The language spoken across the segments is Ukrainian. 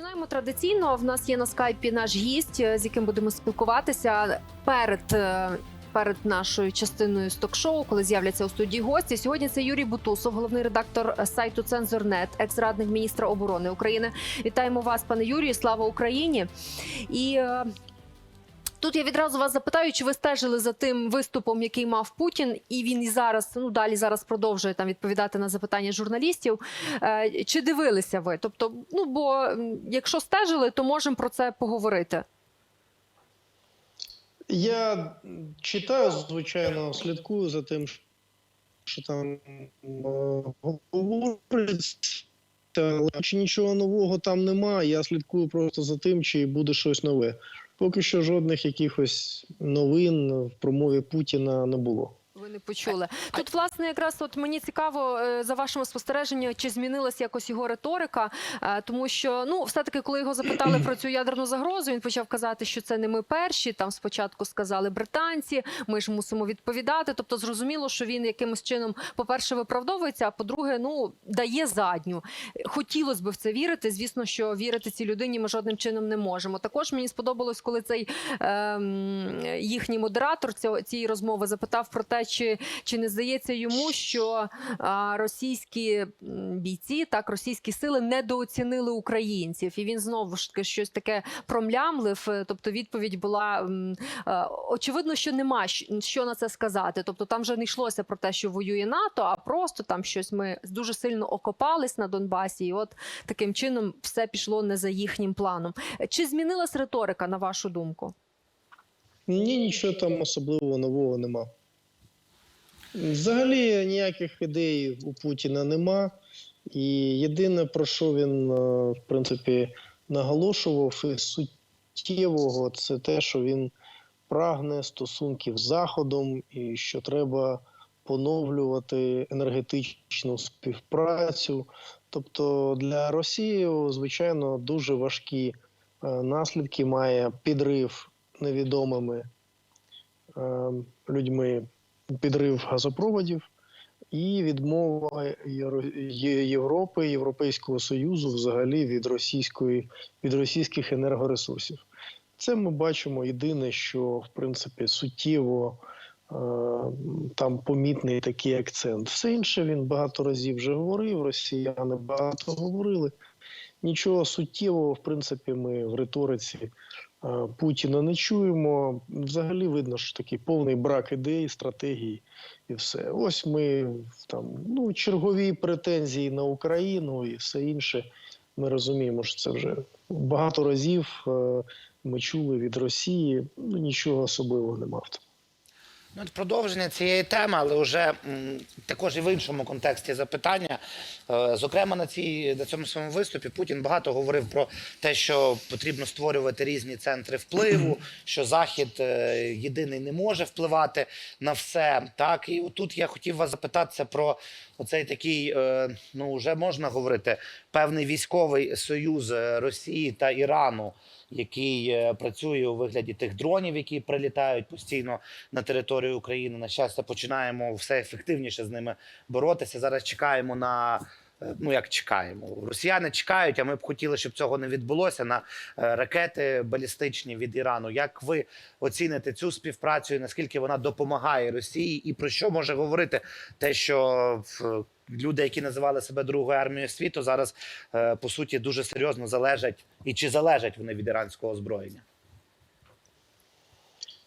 Починаємо традиційно. В нас є на скайпі наш гість, е, з яким будемо спілкуватися перед. е, Перед нашою частиною з ток-шоу, коли з'являться у студії гості, сьогодні це Юрій Бутусов, головний редактор сайту Цензорнет, екс-радник міністра оборони України. Вітаємо вас, пане Юрію. Слава Україні! І е, тут я відразу вас запитаю, чи ви стежили за тим виступом, який мав Путін, і він і зараз ну далі зараз продовжує там відповідати на запитання журналістів. Е, Чи дивилися ви? Тобто, ну бо якщо стежили, то можемо про це поговорити. Я читаю, звичайно, слідкую за тим, що там е, говориться, але чи нічого нового там немає. Я слідкую просто за тим, чи буде щось нове. Поки що жодних якихось новин в промові Путіна не було. Ви не почули тут. Власне, якраз от мені цікаво е, за вашими спостереженнями, чи змінилася якось його риторика, Е, тому що ну, все таки, коли його запитали про цю ядерну загрозу, він почав казати, що це не ми перші. Там спочатку сказали британці, ми ж мусимо відповідати. Тобто, зрозуміло, що він якимось чином, по-перше, виправдовується, а по-друге, ну дає задню. Хотілося б в це вірити. Звісно, що вірити цій людині ми жодним чином не можемо. Також мені сподобалось, коли цей ем, їхній модератор цієї розмови запитав про те, чи, чи не здається йому, що російські бійці, так російські сили недооцінили українців, і він знову ж таки щось таке промлямлив. Е, Тобто, відповідь була е, очевидно, що нема що на це сказати. Тобто, там вже не йшлося про те, що воює НАТО, а просто там щось ми дуже сильно окопались на Донбасі, і от таким чином все пішло не за їхнім планом. Чи змінилась риторика на вашу думку? Ні, нічого там особливого нового нема. Взагалі ніяких ідей у Путіна нема. І єдине, про що він, е, в принципі, наголошував із суттєвого, це те, що він прагне стосунків з Заходом і що треба поновлювати енергетичну співпрацю. Тобто для Росії, звичайно, дуже важкі е, наслідки має підрив невідомими е, людьми підрив газопроводів і відмова Європи, Європейського Союзу взагалі від російської від російських енергоресурсів. Це ми бачимо єдине, що в принципі суттєво е, там помітний такий акцент. Все інше він багато разів вже говорив. Росіяни багато говорили. Нічого суттєвого, в принципі, ми в риториці Путіна не чуємо. Взагалі видно, що такий повний брак ідей, стратегії і все. Ось ми там ну чергові претензії на Україну і все інше. Ми розуміємо, що це вже багато разів е, ми чули від Росії. Ну нічого особливого немає. в тому. Ну, продовження цієї теми, але вже м, також і в іншому контексті запитання. Е, Зокрема, на цій на цьому своєму виступі Путін багато говорив про те, що потрібно створювати різні центри впливу, що Захід е, єдиний не може впливати на все. Так, і тут я хотів вас запитатися про оцей такий, е, ну вже можна говорити, певний військовий союз е, Росії та Ірану який е, працює у вигляді тих дронів, які прилітають постійно на територію України. На щастя, починаємо все ефективніше з ними боротися. Зараз чекаємо на. Е, Ну, як чекаємо, росіяни чекають, а ми б хотіли, щоб цього не відбулося на е, ракети балістичні від Ірану. Як ви оціните цю співпрацю наскільки вона допомагає Росії, і про що може говорити те, що люди, які називали себе другою армією світу, зараз е, по суті дуже серйозно залежать і чи залежать вони від іранського озброєння?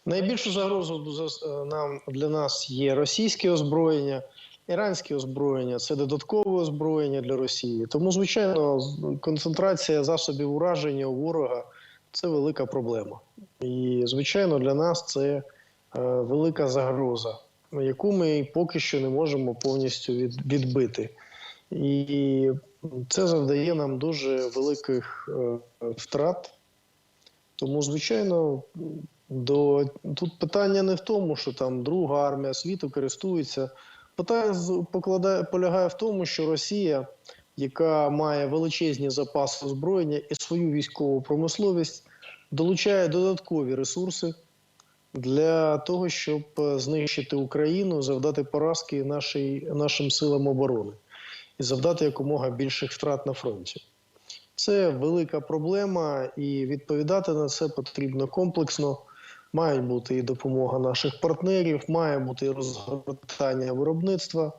Найбільшу загрозу нам для нас є російське озброєння, іранське озброєння це додаткове озброєння для Росії. Тому, звичайно, концентрація засобів ураження ворога це велика проблема. І, звичайно, для нас це е, велика загроза, яку ми поки що не можемо повністю від, відбити. І це завдає нам дуже великих е, втрат. Тому, звичайно, до тут питання не в тому, що там друга армія світу користується. Питання покладає полягає в тому, що Росія, яка має величезні запаси озброєння і свою військову промисловість, долучає додаткові ресурси для того, щоб е, знищити Україну, завдати поразки нашій, нашим силам оборони і завдати якомога більших втрат на фронті. Це велика проблема, і відповідати на це потрібно комплексно. Має бути і допомога наших партнерів, має бути і розгортання виробництва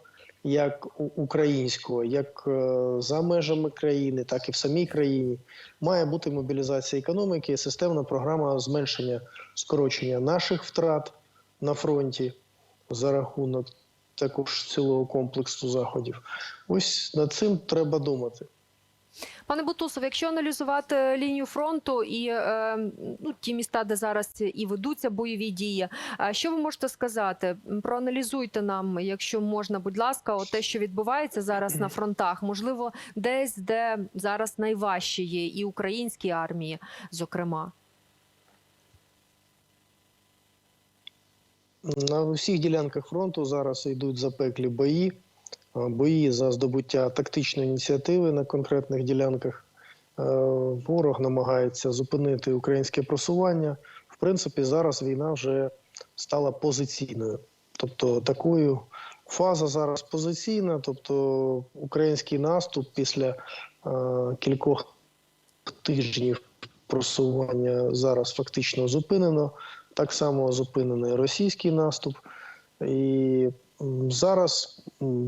як українського, як е, за межами країни, так і в самій країні. Має бути мобілізація економіки, системна програма зменшення скорочення наших втрат на фронті за рахунок також цілого комплексу заходів. Ось над цим треба думати. Пане Бутусов, якщо аналізувати лінію фронту і е, ну, ті міста, де зараз і ведуться бойові дії, е, що ви можете сказати? Проаналізуйте нам, якщо можна, будь ласка, те, що відбувається зараз на фронтах, можливо, десь де зараз найважче є, і українській армії, зокрема. На всіх ділянках фронту зараз йдуть запеклі бої, бої за здобуття тактичної ініціативи на конкретних ділянках. Е, Ворог намагається зупинити українське просування. В принципі, зараз війна вже стала позиційною. Тобто такою фаза зараз позиційна, тобто український наступ після е, кількох тижнів просування зараз фактично зупинено. Так само зупинений російський наступ. І зараз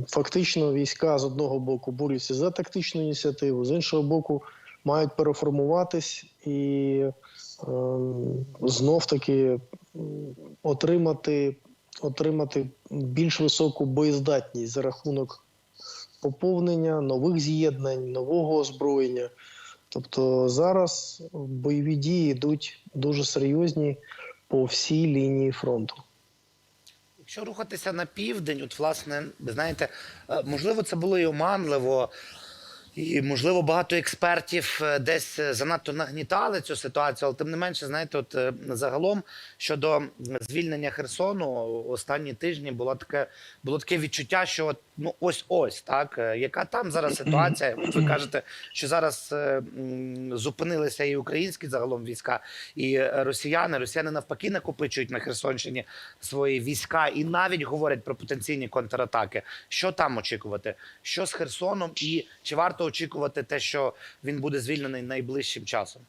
фактично війська з одного боку борються за тактичну ініціативу, з іншого боку, мають переформуватись і ем, знов таки отримати, отримати більш високу боєздатність за рахунок поповнення нових з'єднань, нового озброєння. Тобто зараз бойові дії йдуть дуже серйозні по всій лінії фронту. Якщо рухатися на південь, от власне, ви знаєте, е, можливо, це було і оманливо, і можливо, багато експертів е, десь е, занадто нагнітали цю ситуацію, але тим не менше, знаєте, от е, загалом щодо звільнення Херсону останні тижні було таке було таке відчуття, що ну ось ось так. Яка там зараз ситуація? От ви кажете, що зараз зупинилися і українські загалом війська, і росіяни. Росіяни навпаки накопичують на Херсонщині свої війська і навіть говорять про потенційні контратаки. Що там очікувати? Що з Херсоном, і чи варто очікувати те, що він буде звільнений найближчим часом?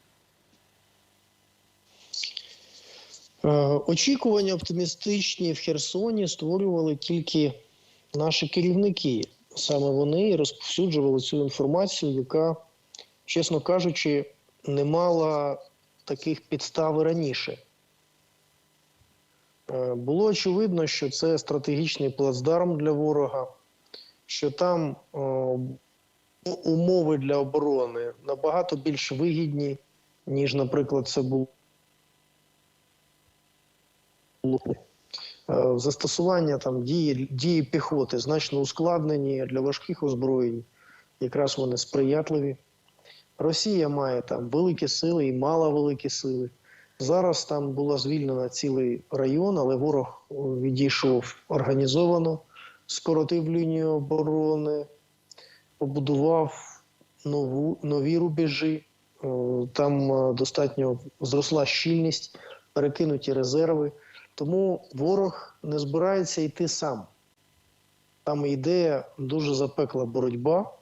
Е, Очікування оптимістичні в Херсоні створювали тільки наші керівники. Саме вони розповсюджували цю інформацію, яка, чесно кажучи, не мала таких підстав раніше. Е, Було очевидно, що це стратегічний плацдарм для ворога, що там е, умови для оборони набагато більш вигідні, ніж, наприклад, це було. Е, Застосування там дії, дії піхоти значно ускладнені для важких озброєнь. Якраз вони сприятливі. Росія має там великі сили і мала великі сили. Зараз там була звільнена цілий район, але ворог відійшов організовано, скоротив лінію оборони, побудував нову, нові рубежі. Там е, достатньо зросла щільність, перекинуті резерви. Тому ворог не збирається йти сам. Там йде дуже запекла боротьба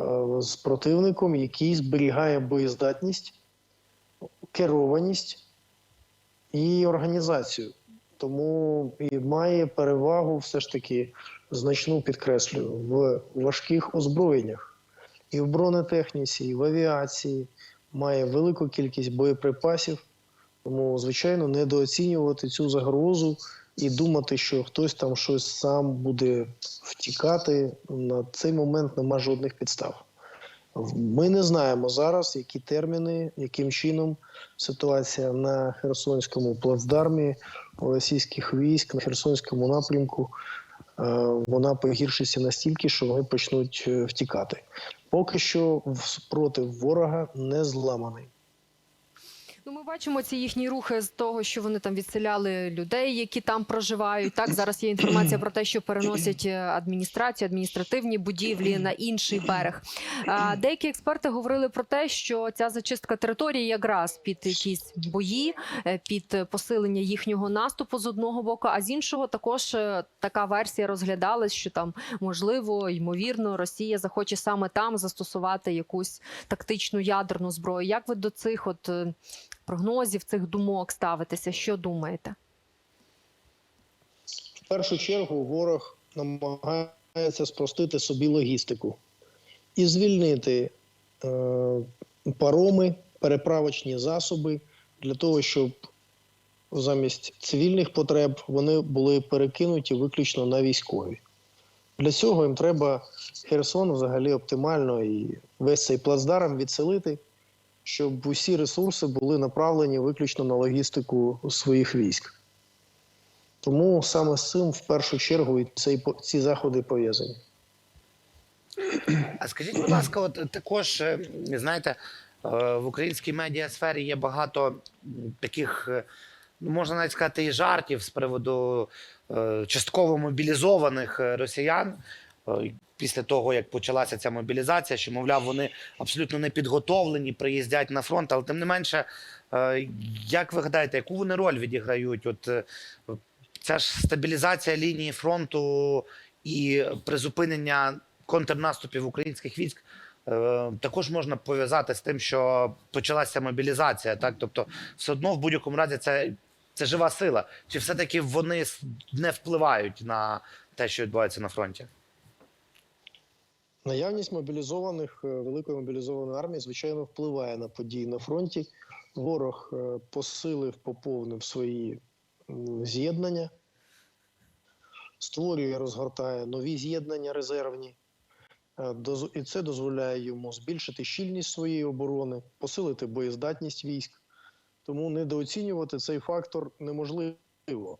е, з противником, який зберігає боєздатність, керованість і організацію. Тому і має перевагу все ж таки значну підкреслюю в важких озброєннях і в бронетехніці, і в авіації має велику кількість боєприпасів. Тому, звичайно, недооцінювати цю загрозу і думати, що хтось там щось сам буде втікати. На цей момент нема жодних підстав. Ми не знаємо зараз, які терміни, яким чином ситуація на Херсонському плацдармі російських військ на Херсонському напрямку вона погіршиться настільки, що вони почнуть е, втікати. Поки що спротив ворога не зламаний. Ну, ми бачимо ці їхні рухи з того, що вони там відселяли людей, які там проживають. Так зараз є інформація про те, що переносять е, адміністрацію, адміністративні будівлі на інший берег. Деякі експерти говорили про те, що ця зачистка території якраз під якісь бої, е, під посилення їхнього наступу з одного боку, а з іншого також е, така версія розглядалась, що там можливо, ймовірно, Росія захоче саме там застосувати якусь тактичну ядерну зброю. Як ви до цих от прогнозів, цих думок ставитеся? Що думаєте? В першу чергу ворог намагається спростити собі логістику і звільнити е, пароми, переправочні засоби для того, щоб замість цивільних потреб вони були перекинуті виключно на військові. Для цього їм треба Херсон взагалі оптимально і весь цей плацдарм відселити, щоб усі ресурси були направлені виключно на логістику своїх військ. Тому саме з цим в першу чергу і цей, ці заходи пов'язані. А скажіть, будь ласка, от також е, знаєте, е, в українській медіасфері є багато таких, е, ну, можна навіть сказати, і жартів з приводу частково мобілізованих росіян. Після того, як почалася ця мобілізація, що, мовляв, вони абсолютно не підготовлені, приїздять на фронт, але тим не менше, е, як ви гадаєте, яку вони роль відіграють? От е, ця ж стабілізація лінії фронту і призупинення контрнаступів українських військ е, також можна пов'язати з тим, що почалася мобілізація. Так, тобто, все одно в будь-якому разі це, це жива сила. Чи все-таки вони не впливають на те, що відбувається на фронті? Наявність мобілізованих е, великої мобілізованої армії, звичайно, впливає на події на фронті. Ворог е, посилив, поповнив свої з'єднання, створює, розгортає нові з'єднання резервні. Е, І це дозволяє йому збільшити щільність своєї оборони, посилити боєздатність військ. Тому недооцінювати цей фактор неможливо.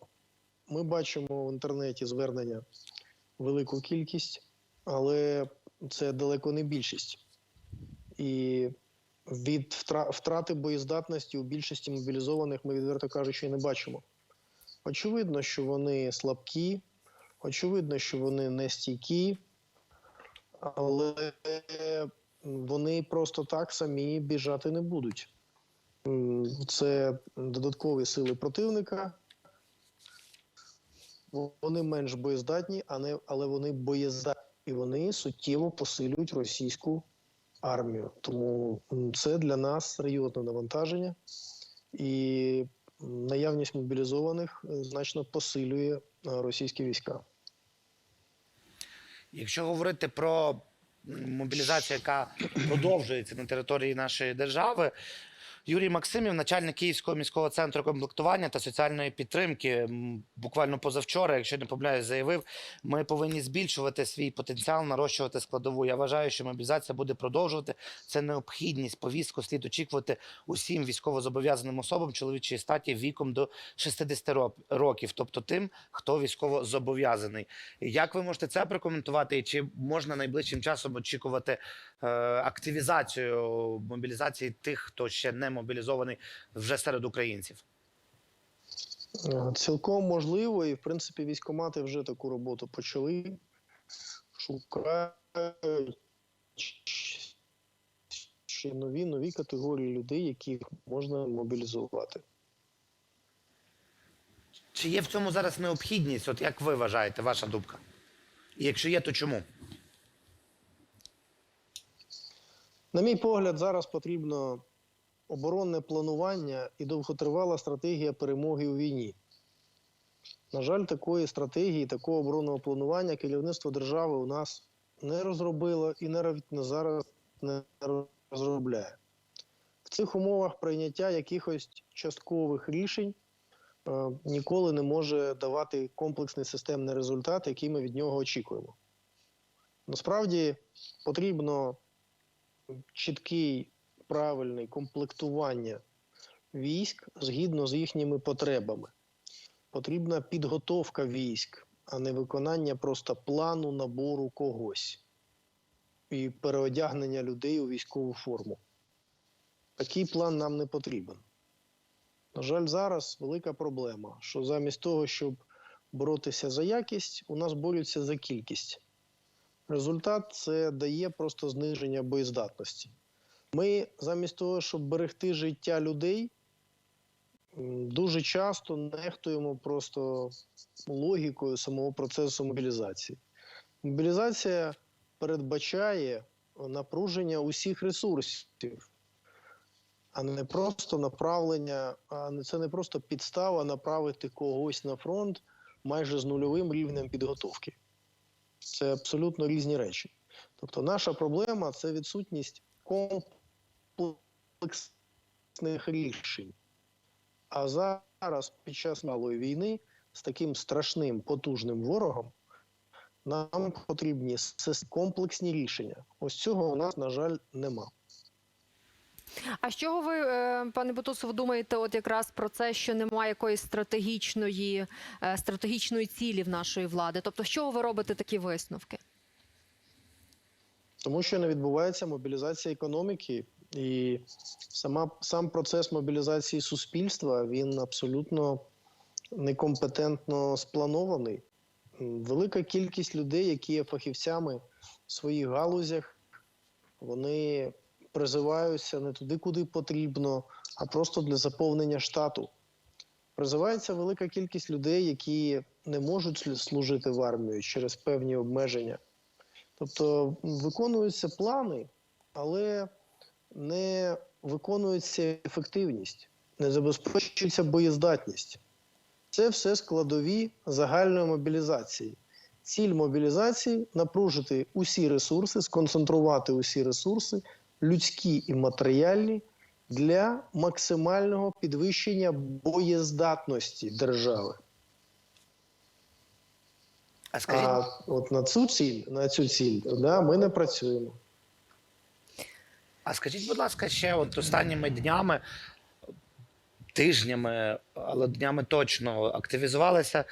Ми бачимо в інтернеті звернення велику кількість, але це далеко не більшість. І від втрати боєздатності у більшості мобілізованих ми, відверто кажучи, не бачимо. Очевидно, що вони слабкі, очевидно, що вони не стійкі, але вони просто так самі біжати не будуть. Це додаткові сили противника. Вони менш боєздатні, але вони боєздатні. І вони суттєво посилюють російську армію. Тому це для нас серйозне навантаження, і наявність мобілізованих е, значно посилює е, російські війська. Якщо говорити про мобілізацію, яка продовжується на території нашої держави, Юрій Максимів, начальник Київського міського центру комплектування та соціальної підтримки, буквально позавчора, якщо не помиляюсь, заявив, ми повинні збільшувати свій потенціал, нарощувати складову. Я вважаю, що мобілізація буде продовжувати. Це необхідність. Повістку слід очікувати усім військовозобов'язаним особам чоловічої статі віком до 60 років, тобто тим, хто військовозобов'язаний. Як ви можете це прокоментувати? І чи можна найближчим часом очікувати е, активізацію мобілізації тих, хто ще не мобілізований вже серед українців? Е, Цілком можливо, і в принципі військомати вже таку роботу почали. Шукають ще нові нові категорії людей, яких можна мобілізувати. Чи є в цьому зараз необхідність? От як ви вважаєте, ваша думка? І якщо є, то чому? На мій погляд, зараз потрібно оборонне планування і довготривала стратегія перемоги у війні. На жаль, такої стратегії, такого оборонного планування керівництво держави у нас не розробило і навіть на зараз не розробляє. В цих умовах прийняття якихось часткових рішень е, ніколи не може давати комплексний системний результат, який ми від нього очікуємо. Насправді потрібно чіткий правильний комплектування військ згідно з їхніми потребами. Потрібна підготовка військ, а не виконання просто плану набору когось і переодягнення людей у військову форму. Такий план нам не потрібен. На жаль, зараз велика проблема, що замість того, щоб боротися за якість, у нас борються за кількість. Результат це дає просто зниження боєздатності. Ми замість того, щоб берегти життя людей, дуже часто нехтуємо просто логікою самого процесу мобілізації. Мобілізація передбачає напруження усіх ресурсів, а не просто направлення, а це не просто підстава направити когось на фронт майже з нульовим рівнем підготовки. Це абсолютно різні речі. Тобто, наша проблема це відсутність комплексних рішень. А зараз, під час малої війни, з таким страшним потужним ворогом, нам потрібні комплексні рішення. Ось цього у нас, на жаль, нема. А з чого ви, е, пане Бутусов, думаєте, от якраз про це, що немає якоїсь стратегічної, е, стратегічної цілі в нашої влади? Тобто, з чого ви робите такі висновки? Тому що не відбувається мобілізація економіки, і сама сам процес мобілізації суспільства він абсолютно некомпетентно спланований. Велика кількість людей, які є фахівцями в своїх галузях, вони призиваються не туди, куди потрібно, а просто для заповнення штату. Призивається велика кількість людей, які не можуть служити в армію через певні обмеження. Тобто виконуються плани, але не виконується ефективність, не забезпечується боєздатність. Це все складові загальної мобілізації. Ціль мобілізації напружити усі ресурси, сконцентрувати усі ресурси, людські і матеріальні, для максимального підвищення боєздатності держави. А скажіть, А от на цю ціль, на цю ціль, да, ми не працюємо. А скажіть, будь ласка, ще от останніми днями, тижнями, але днями точно активізувалися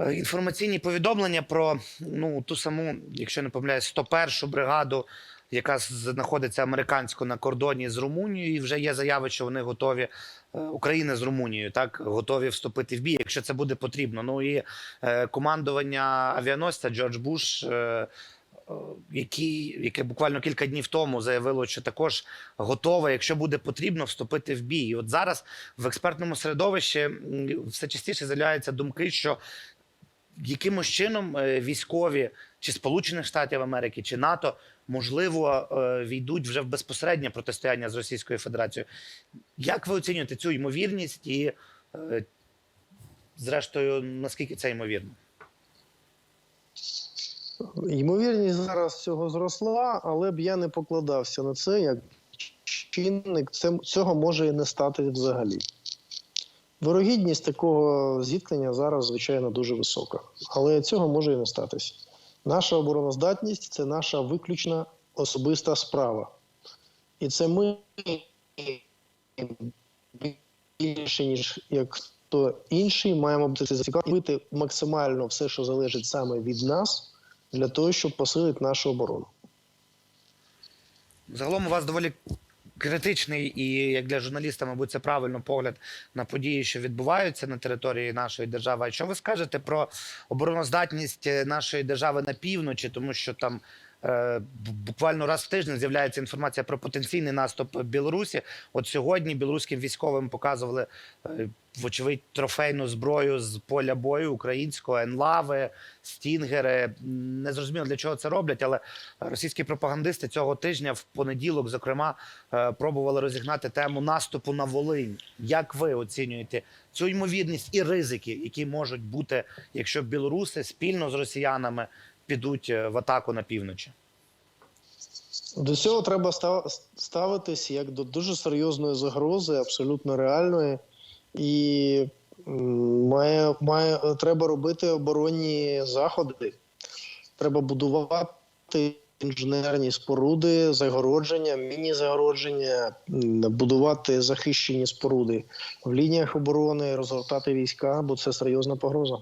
е, інформаційні повідомлення про ну, ту саму, якщо не помиляюсь, 101-шу бригаду, яка знаходиться американсько на кордоні з Румунією, і вже є заяви, що вони готові. е, України з Румунією так готові вступити в бій, якщо це буде потрібно. Ну і е, командування авіаносця Джордж Буш е, е, який, яке буквально кілька днів тому заявило, що також готове, якщо буде потрібно, вступити в бій. І от зараз в експертному середовищі все частіше з'являються думки, що якимось чином е, військові чи Сполучених Штатів Америки, чи НАТО можливо е, війдуть вже в безпосереднє протистояння з Російською Федерацією. Як ви оцінюєте цю ймовірність і, зрештою, наскільки це ймовірно? Ймовірність зараз цього зросла, але б я не покладався на це як чинник. Цього може і не стати взагалі. Вирогідність такого зіткнення зараз, звичайно, дуже висока. Але цього може і не статися. Наша обороноздатність це наша виключна особиста справа. І це ми більше, ніж як хто інший, маємо бути зацікавити максимально все, що залежить саме від нас, для того, щоб посилити нашу оборону. Загалом у вас доволі критичний і як для журналіста, мабуть, це правильно погляд на події, що відбуваються на території нашої держави. А що ви скажете про обороноздатність е, нашої держави на півночі, тому що там. Е, Буквально раз в тиждень з'являється інформація про потенційний наступ Білорусі. От сьогодні білоруським військовим показували е, вочевидь трофейну зброю з поля бою українського енлави, стінгери. Не зрозуміло для чого це роблять, але російські пропагандисти цього тижня в понеділок, зокрема, е, пробували розігнати тему наступу на Волинь. Як ви оцінюєте цю ймовірність і ризики, які можуть бути, якщо білоруси спільно з росіянами підуть е, в атаку на півночі? До цього треба став- ставитись як до дуже серйозної загрози, абсолютно реальної, і має, має, треба робити оборонні заходи. Треба будувати інженерні споруди, загородження, міні-загородження, будувати захищені споруди в лініях оборони, розгортати війська, бо це серйозна погроза.